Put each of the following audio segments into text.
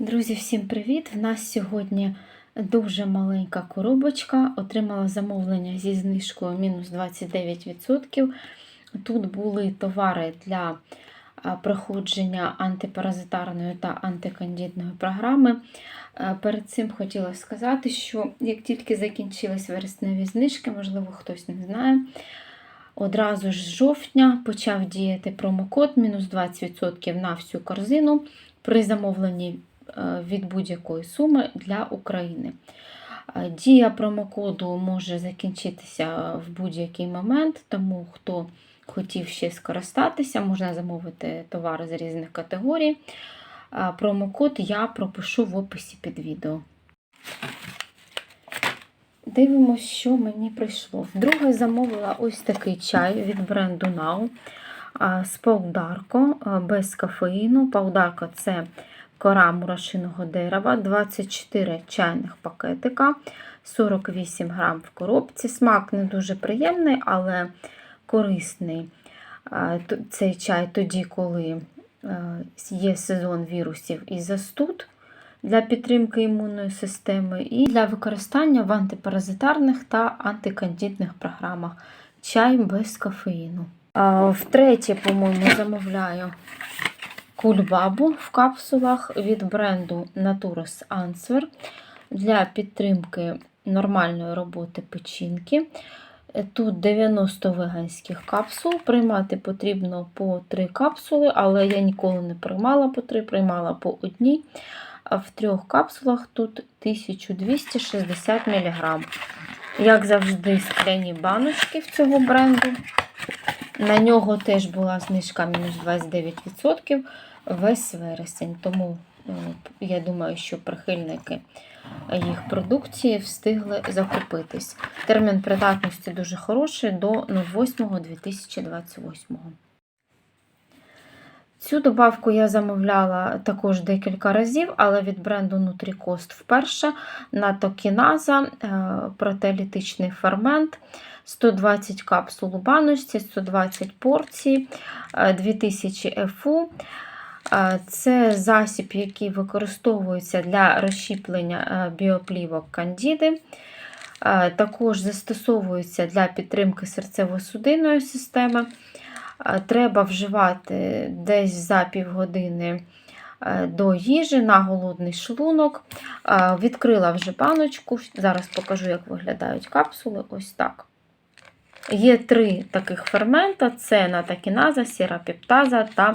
Друзі, всім привіт! В нас сьогодні дуже маленька коробочка. Отримала замовлення зі знижкою мінус 29%. Тут були товари для проходження антипаразитарної та антикандидної програми. Перед цим хотіла сказати, що як тільки закінчились вересневі знижки, можливо, хтось не знає. Одразу ж з жовтня почав діяти промокод мінус 20% на всю корзину при замовленні від будь-якої суми для України. Е, Дія промокоду може закінчитися в будь-який момент, тому хто хотів ще скористатися, можна замовити товари з різних категорій. Е, Промокод я пропишу в описі під відео. Дивимося, що мені прийшло. Вдруге замовила ось такий чай від бренду Now з паударко без кофеїну. Паударко це кора мурашиного дерева, 24 чайних пакетика, 48 грам в коробці. Смак не дуже приємний, але корисний цей чай тоді, коли е, є сезон вірусів і застуд для підтримки імунної системи і для використання в антипаразитарних та антикандидних програмах. Чай без кофеїну. Втретє, по-моєму, замовляю кульбабу в капсулах від бренду Naturus Answer для підтримки нормальної роботи печінки. Тут 90 веганських капсул. Приймати потрібно по 3 капсули, але я ніколи не приймала по 3, приймала по одній. В трьох капсулах тут 1260 мг. Як завжди, скляні баночки в цього бренду. На нього теж була знижка мінус 29% весь вересень. Тому е, я думаю, що прихильники їх продукції встигли закупитись. Термін придатності дуже хороший до 08.2028. Цю добавку я замовляла також декілька разів, але від бренду Nutricost вперше на токіназа, протеолітичний фермент, 120 капсул у баночці, 120 порцій, е, 2000 ФУ. Е, Це засіб, який використовується для розщіплення е, біоплівок кандіди. Е, Також застосовується для підтримки серцево-судинної системи. Е, Треба вживати десь за півгодини е, до їжі на голодний шлунок. Е, Відкрила вже баночку. Зараз покажу, як виглядають капсули. Ось так. Є три таких фермента: це натакіназа, сірапептаза та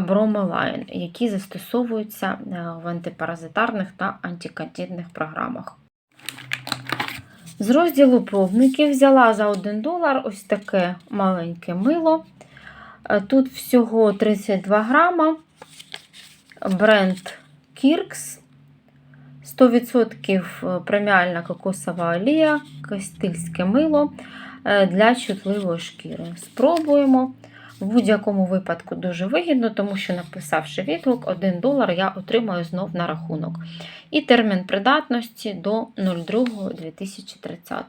бромелайн, які застосовуються в антипаразитарних та антикандидних програмах. З розділу пробників взяла за 1 долар ось таке маленьке мило. Е, Тут всього 32 грама. Бренд Kirks. 100% преміальна кокосова олія, кастильське мило е, для чутливої шкіри. Спробуємо. В будь-якому випадку дуже вигідно, тому що, написавши відгук, 1 долар я отримаю знов на рахунок. І термін придатності до 02.2030.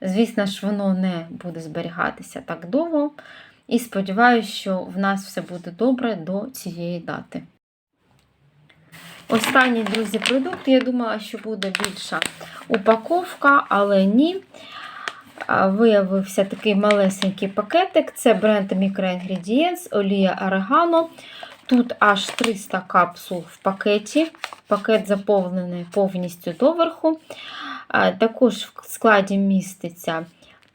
Звісно ж, воно не буде зберігатися так довго. І сподіваюся, що в нас все буде добре до цієї дати. Останній, друзі, продукт. Я думала, що буде більша упаковка, але ні. Виявився такий малесенький пакетик. Це бренд Microingredients, олія орегано. Тут аж 300 капсул в пакеті. Пакет заповнений повністю доверху. Також в складі міститься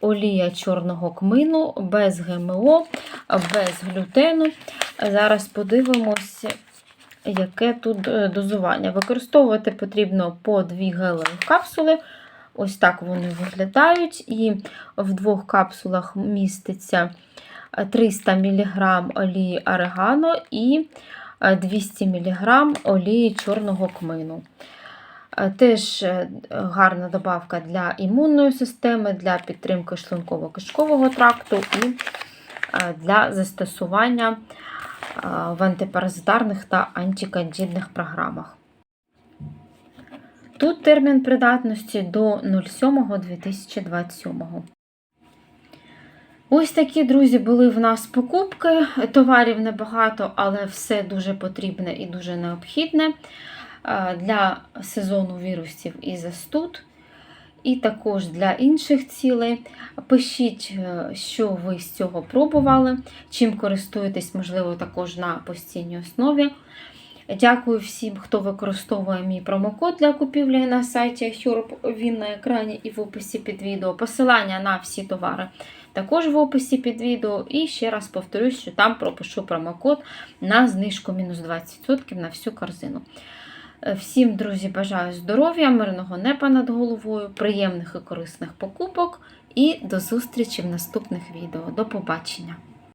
олія чорного кмину, без ГМО, без глютену. Зараз подивимося, яке тут е, дозування. Використовувати потрібно по 2 гелеві капсули. Ось так вони виглядають. І в двох капсулах міститься 300 мг олії орегано і 200 мг олії чорного кмину. Е, Теж е, гарна добавка для імунної системи, для підтримки шлунково-кишкового тракту і е, для застосування в антипаразитарних та антикандидних програмах. Тут термін придатності до 07.2027. Ось такі, друзі, були в нас покупки. Товарів небагато, але все дуже потрібне і дуже необхідне для сезону вірусів і застуд, і також для інших цілей. Пишіть, е, що ви з цього пробували, чим користуєтесь, можливо, також на постійній основі. Дякую всім, хто використовує мій промокод для купівлі на сайті Herb. Він на екрані і в описі під відео. Посилання на всі товари також в описі під відео. І ще раз повторюсь, що там пропишу промокод на знижку мінус 20% на всю корзину. Е, Всім, друзі, бажаю здоров'я, мирного неба над головою, приємних і корисних покупок. І до зустрічі в наступних відео. До побачення!